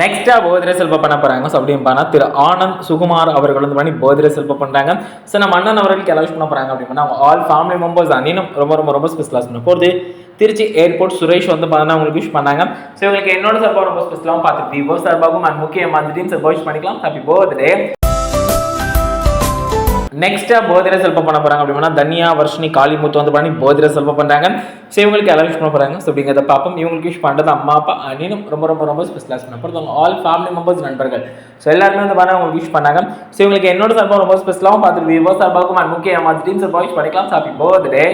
நெக்ஸ்ட்டாக போதிரை செல்வம் பண்ண போகிறாங்க ஸோ அப்படின்னு பார்த்தா திரு ஆனந்த் சுகுமார் அவர்கள் வந்து பண்ணி போதிரை செல்வம் பண்ணுறாங்க ஸோ நம்ம அண்ணன் அவர்களுக்கு எல்லாம் பண்ண போகிறாங்க அப்படின்னா அவங்க ஆல் ஃபேமிலி மெம்பர்ஸ் அண்ணனும் ரொம்ப ரொம்ப ரொம்ப ஸ்பெஷலாக பண்ண போகிறது திருச்சி ஏர்போர்ட் சுரேஷ் வந்து பார்த்தீங்கன்னா உங்களுக்கு விஷ் பண்ணாங்க. ஸோ உங்களுக்கு என்னோட சார்பாக ரொம்ப ஸ்பெஷலாகவும் பார்த்து விவோ சார்பாகவும் அண்ட் முக்கியமாக அந்த டீம் சார் விஷ் பண்ணிக்கலாம். ஹாப்பி பர்த்டே நெக்ஸ்ட்டாக போதிர செல்பம் பண்ண போகிறாங்க அப்படின்னா தனியா வர்ஷினி காளிமுத்து வந்து பண்ணி போதிர செல்பம் பண்ணுறாங்க ஸோ இவங்களுக்கு எல்லாம் விஷ் பண்ண போகிறாங்க ஸோ அப்படிங்கிறத பார்ப்போம். இவங்களுக்கு விஷ் பண்ணுறது அம்மா அப்பா அண்ணனும் ரொம்ப ரொம்ப ரொம்ப ஸ்பெஷலாக பண்ண போகிறது ஆல் ஃபேமிலி மெம்பர்ஸ் நண்பர்கள். ஸோ எல்லாருமே வந்து பண்ண அவங்களுக்கு விஷ் பண்ணாங்க. ஸோ இவங்களுக்கு என்னோட சார்பாக ரொம்ப ஸ்பெஷலாகவும் பார்த்துட்டு விவோ சார்பாகவும் அண்ட் முக்கிய மாதிரி டீம் சார்பாக விஷ் பண்ணிக்கலாம் ஹாப்பி போதே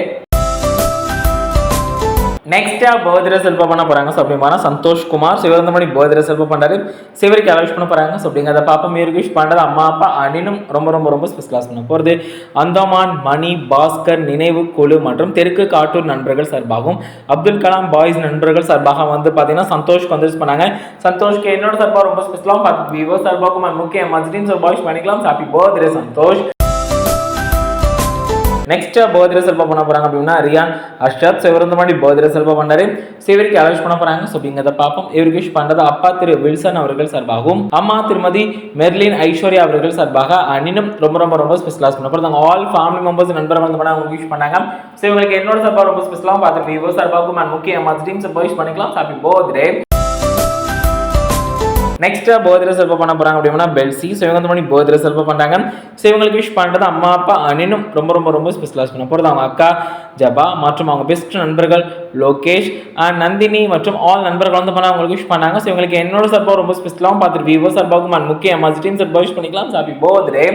நெக்ஸ்ட்டாக பர்த்டே செல்பம் பண்ண போகிறாங்க ஸோ அப்படின்னா சந்தோஷ் குமார். சிவந்தமணி பர்த்டே செல்பம் பண்ணுறாரு சிவருக்கு அலோஷ் பண்ண போகிறாங்க ஸோ அப்படிங்கிறத பாப்பா மீருக்கு விஷ் அம்மா அப்பா அனினும் ரொம்ப ரொம்ப ரொம்ப ஸ்பெஷலாக பண்ண போகிறது அந்தமான் மணி பாஸ்கர் நினைவு குழு மற்றும் தெற்கு காட்டூர் நண்பர்கள் சார்பாகவும் அப்துல் கலாம் பாய்ஸ் நண்பர்கள் சார்பாக வந்து பார்த்தீங்கன்னா சந்தோஷ்க்கு வந்து பண்ணாங்க. சந்தோஷ்க்கு என்னோட சார்பாக ரொம்ப ஸ்பெஷலாகவும் பார்த்து விவோ சார்பாகவும் முக்கிய முக்கிய சார் பாய்ஸ் பண்ணிக்கலாம். Happy birthday Santhosh. நெக்ஸ்ட்டாக பர்த்டே செல்பம் பண்ண போறாங்க அப்படின்னா ரியான் அஷ்ரத். மாதிரி பர்த்டே செல்பம் பண்ணாரு சிவருக்கு அலோஷ் பண்ண போகிறாங்க ஸோ அப்படிங்கிறத பார்ப்போம். இவருக்கு விஷ் பண்ணுறது அப்பா திரு வில்சன் அவர்கள் சார்பாகவும் அம்மா திருமதி மெர்லின் ஐஸ்வர்யா அவர்கள் சார்பாக அனினும் ரொம்ப ரொம்ப ரொம்ப ஸ்பெஷலாக பண்ண போகிறாங்க ஆல் ஃபேமிலி மெம்பர்ஸ் நண்பர் வந்து பண்ண அவங்க விஷ் பண்ணாங்க. ஸோ இவங்களுக்கு என்னோட சார்பாக ரொம்ப ஸ்பெஷலாக பார்த்து விவோ சார்பாகவும் நான் முக்கிய அம்மா டீம்ஸ் சார்பாக விஷ் பண்ணிக்கலாம். ஹாப்பி பர்த்டே நெக்ஸ்ட்டாக பர்த்டே செல்பம் பண்ண போகிறாங்க அப்படின்னா பெல்சி ஸோ இவங்க வந்து பண்ணி பர்த்டே செல்பம் பண்ணுறாங்க ஸோ இவங்களுக்கு விஷ் பண்ணுறது அம்மா அப்பா அனினும் ரொம்ப ரொம்ப ரொம்ப ஸ்பெஷலாக பண்ண போகிறது அவங்க அக்கா ஜபா மற்றும் அவங்க பெஸ்ட் நண்பர்கள் லோகேஷ் அண்ட் நந்தினி மற்றும் ஆல் நண்பர்கள் வந்து பண்ண அவங்களுக்கு விஷ் பண்ணாங்க. ஸோ இவங்களுக்கு என்னோட சர்பா ரொம்ப ஸ்பெஷலாகவும் பார்த்துட்டு விவோ சர்பாவுக்கு and முக்கிய மஸ்டின் சர்பா விஷ் பண்ணிக்கலாம். ஸோ அப்படி போதே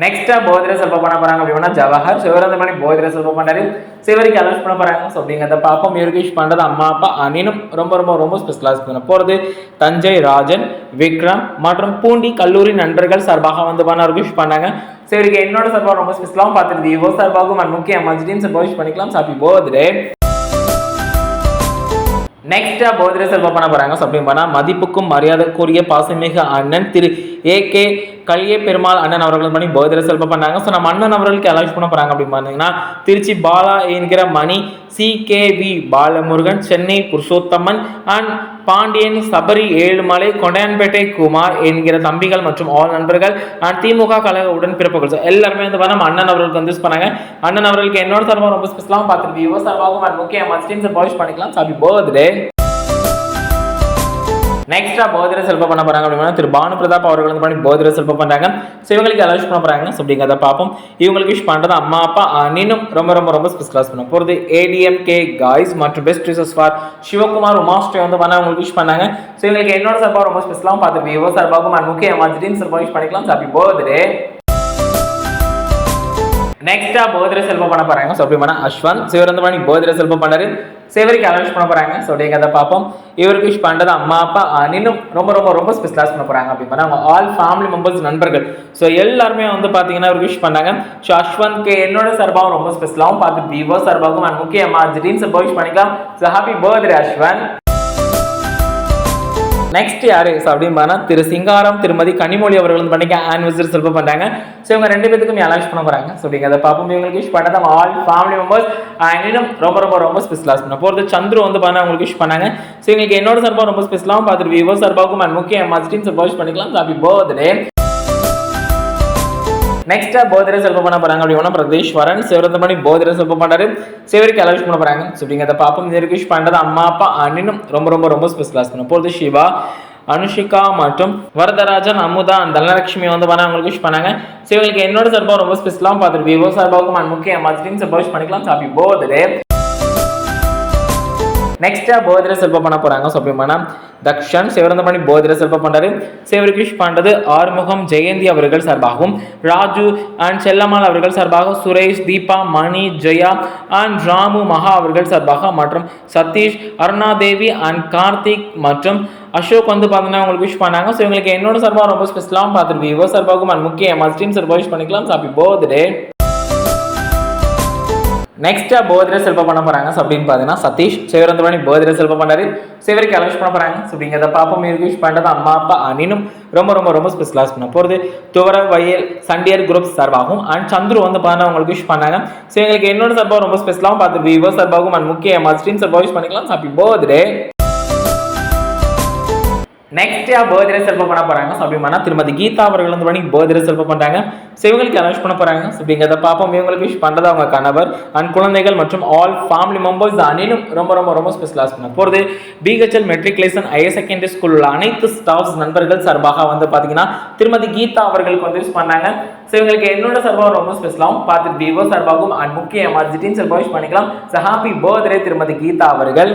நெக்ஸ்டா போதிர செல்பம் பண்ண போறாங்க அப்படின்னா ஜவஹர். சிவரந்தமணி போதிர செல்பம் பண்ணாரு? சிவரிக்கு அலர்ஸ் பண்ண போறாங்க. ஸோ அப்படிங்கிறத பார்ப்போம் யோகேஷ் பண்றது அம்மா அப்பா அனினும் ரொம்ப ரொம்ப ரொம்ப ஸ்பெஷலாக பண்ண போறது தஞ்சை ராஜன் விக்ரம் மற்றும் பூண்டி கல்லூரி நண்பர்கள் சார்பாக வந்து பண்ண யோகேஷ் பண்ணாங்க. சிவருக்கு என்னோட சார்பாக ரொம்ப ஸ்பெஷலாகவும் பார்த்துட்டு இவோ சார்பாகவும் முக்கிய மஜ்டின் சார்பாக விஷ் பண்ணிக்கலாம். சாப்பி போதே நெக்ஸ்டா பர்த்டே செல்வம் பண்ண போறாங்க? ஸோ அப்படின்னு பண்ணா மதிப்புக்கும் மரியாதைக்குரிய பாசமிகு அண்ணன் திரு ஏ கே கலிய பெருமாள் அண்ணன் அவர்கள் பண்ணி பர்த்டே செல்வம் பண்ணாங்க. ஸோ நம்ம அண்ணன் அவர்களுக்கு அலோஸ் பண்ண போறாங்க அப்படின்னு பார்த்தீங்கன்னா திருச்சி பாலா என்கிற Mani C K V Balamurugan Chennai Purushothaman and Pandian Sabari Ezhumalai Kondaiyanpettai Kumar என்கிற தம்பிகள் மற்றும் ஆல் நண்பர்கள் அண்ட் திமுக கழக உடன் பிறப்புகள் எல்லாருமே வந்து பார்த்தா அண்ணன் அவர்களுக்கு வந்து பண்ணாங்க. அண்ணன் அவர்களுக்கு என்னோட சார்பாக ரொம்ப ஸ்பெஷலாக பார்த்துட்டு விவோ சார்பாகவும் அண்ட் முக்கிய மஸ்டின்ஸ் பாய்ஸ் பண்ணிக்கலாம். சாப்பி பர்த்டே நெக்ஸ்ட்டாக போதிர செல்பம் பண்ண போகிறாங்க அப்படின்னா திரு பானு பிரதாப் அவர்கள் வந்து பண்ணி போதிர செல்பம் பண்ணுறாங்க ஸோ இவங்களுக்கு அலோஷ் பண்ண போகிறாங்க ஸோ அப்படிங்கிறத பார்ப்போம். இவங்களுக்கு விஷ் பண்ணுறது அம்மா அப்பா நீனும் ரொம்ப ரொம்ப ரொம்ப ஸ்பெஷலாக பண்ண போகிறது ஏடிஎம் கே காய்ஸ் மற்றும் பெஸ்ட் ரிசர்ஸ் ஃபார் சிவகுமார் உமாஸ்டே வந்து பண்ண அவங்களுக்கு விஷ் பண்ணாங்க. ஸோ இவங்களுக்கு என்னோட சார்பாக ரொம்ப ஸ்பெஷலாகவும் பார்த்து விவோ சார்பாகவும் அண்ட் முக்கிய மாதிரி சார்பாக விஷ் பண்ணிக்கலாம். ஹாப்பி போதே நெக்ஸ்டா போதிர செல்பம் பண்ண போறாங்க. ஸோ அப்படி பண்ண அஸ்வந்த். சிவரந்தமணி போதிர செல்பம் பண்ணாரு. சேவரிக்கு அலௌன்ஸ் பண்ண போறாங்க. ஸோ கதை பார்ப்போம். இவருக்கு விஷ் பண்றது அம்மா அப்பா அனினும் ரொம்ப ரொம்ப ரொம்ப ஸ்பெஷலாக பண்ண போறாங்க அப்படின்னு அவங்க ஆல் ஃபேமிலி மெம்பர்ஸ் நண்பர்கள். ஸோ எல்லாருமே வந்து பார்த்தீங்கன்னா இவருக்கு விஷ் பண்ணாங்க. ஸோ அஸ்வந்த்க்கு என்னோட சார்பாகவும் ரொம்ப ஸ்பெஷலாகவும் பார்த்து விவோ சார்பாகவும் அண்ட் முக்கியமா ஜிடீன் சார்பாக விஷ் பண்ணிக்கலாம். So happy birthday Ashwanth. Next யாரு? அப்படின்னு பார்த்தா திரு சிங்காரம் திருமதி கனிமொழி அவர்கள் வந்து பண்ணிக்க ஆனிவர்சரி செல்பம் பண்றாங்க. ஸோ இவங்க ரெண்டு பேத்துக்கும் அலௌன்ஸ் பண்ண போறாங்க. ஸோ அப்படிங்கிறத பார்ப்போம். இவங்களுக்கு விஷ் பண்ணதான் ஆல் ஃபேமிலி மெம்பர்ஸ் இன்னும் ரொம்ப ரொம்ப ரொம்ப ஸ்பெஷலாக பண்ண போகிறது சந்துரு வந்து பார்த்தா அவங்களுக்கு விஷ் பண்ணாங்க. ஸோ இவங்களுக்கு என்னோட சார்பாக ரொம்ப ஸ்பெஷலாகவும் பார்த்துட்டு விவோ சார்பாகவும் அண்ட் முக்கிய மஸ்டின் சார்பாக விஷ் பண்ணிக்கலாம். ஹாப்பி பர்த்டே நெக்ஸ்டா போதிர செல்பம் பண்ண போறாங்க. அப்படின்னா பிரதேஷ்வரன் சிவரந்தமணி போதிர செல்பம் பண்ணாரு சிவருக்கு அலவிஷ் பண்ண போறாங்க. ஸோ அப்படிங்கிறத பார்ப்போம். இதற்கு விஷ் பண்றது அம்மா அப்பா அண்ணனும் ரொம்ப ரொம்ப ரொம்ப ஸ்பெஷலாக பண்ண போகிறது சிவா அனுஷிகா மற்றும் வரதராஜன் அமுதா அந்த தனலட்சுமி வந்து பண்ண அவங்களுக்கு விஷ் பண்ணாங்க. ஸோ இவங்களுக்கு என்னோட சார்பாக ரொம்ப ஸ்பெஷலாக பார்த்துட்டு விவோ சார்பாகவும் நான் முக்கிய மஸ்டின் சார்பாக விஷ் பண்ணிக்கலாம். சாப்பி பர்த்டே நெக்ஸ்ட்டாக போதிர செல்பம் பண்ண போகிறாங்க ஸோ அப்படின்னா தக்ஷன் சிவரந்தமணி போதிர செல்பம் பண்ணுறாரு சிவகிருஷ் விஷ் ஆறுமுகம் ஜெயந்தி அவர்கள் சார்பாகவும் ராஜு அண்ட் செல்லம்மாள் அவர்கள் சார்பாக சுரேஷ் தீபா மணி ஜெயா அண்ட் ராமு மகா அவர்கள் சார்பாக மற்றும் சதீஷ் அருணாதேவி அண்ட் கார்த்திக் மற்றும் அசோக் வந்து பார்த்தீங்கன்னா உங்களுக்கு விஷ் பண்ணாங்க. ஸோ இவங்களுக்கு என்னோட சார்பாக ரொம்ப ஸ்பெஷலாகவும் பார்த்துட்டு விவோ சார்பாகவும் அண்ட் முக்கிய மஸ்டீம் சார்பாக விஷ் பண்ணிக்கலாம். ஹாப்பி போதே நெக்ஸ்ட்டாக பர்த்டே செல்ப பண்ண போகிறாங்க ஸோ அப்படின்னு பார்த்தீங்கன்னா சதீஷ் சிவரந்தபாணி பர்த்டே செல்ப பண்ணாரு சிவருக்கு அலௌன்ஸ் பண்ண போகிறாங்க ஸோ அப்படிங்கிறத பாப்பா இருக்கு விஷ் பண்ணுறது அம்மா அப்பா அனினும் ரொம்ப ரொம்ப ரொம்ப ஸ்பெஷலாக பண்ண போகிறது துவர வயல் சண்டியர் குரூப் சார்பாகவும் அண்ட் சந்துரு வந்து பார்த்தா உங்களுக்கு விஷ் பண்ணாங்க. ஸோ எங்களுக்கு என்னோட சார்பாக ரொம்ப ஸ்பெஷலாகவும் பார்த்து விவோ சார்பாகவும் அண்ட் முக்கிய மஸ்டின் சார்பாக விஷ் பண்ணிக்கலாம். ஹாப்பி பர்த்டே நெக்ஸ்ட் யா பர்த்டே செல்ப பண்ண போகிறாங்க ஸோ அப்படின்னா திருமதி கீதா அவர்கள் வந்து பண்ணி பர்த்டே செல்ப பண்ணுறாங்க ஸோ இவங்களுக்கு அனௌன்ஸ் பண்ண போகிறாங்க ஸோ அப்படிங்கிறத பார்ப்போம். இவங்களுக்கு விஷ் பண்ணுறது அவங்க கணவர் அண்ட் குழந்தைகள் மற்றும் ஆல் ஃபேமிலி மெம்பர்ஸ் அனிலும் ரொம்ப ரொம்ப ரொம்ப ஸ்பெஷலாக பண்ண போகிறது BHL matriculation higher secondary school உள்ள அனைத்து ஸ்டாஃப்ஸ் நண்பர்கள் சார்பாக வந்து பார்த்தீங்கன்னா திருமதி கீதா அவர்களுக்கு வந்து விஷ் பண்ணாங்க. ஸோ இவங்களுக்கு என்னோட சார்பாக ரொம்ப ஸ்பெஷலாகவும் பார்த்து விவோ சார்பாகவும் அண்ட் முக்கிய எமர்ஜிட்டின் சார்பாக விஷ் பண்ணிக்கலாம். ஸோ ஹாப்பி பர்த்டே திருமதி கீதா அவர்கள்.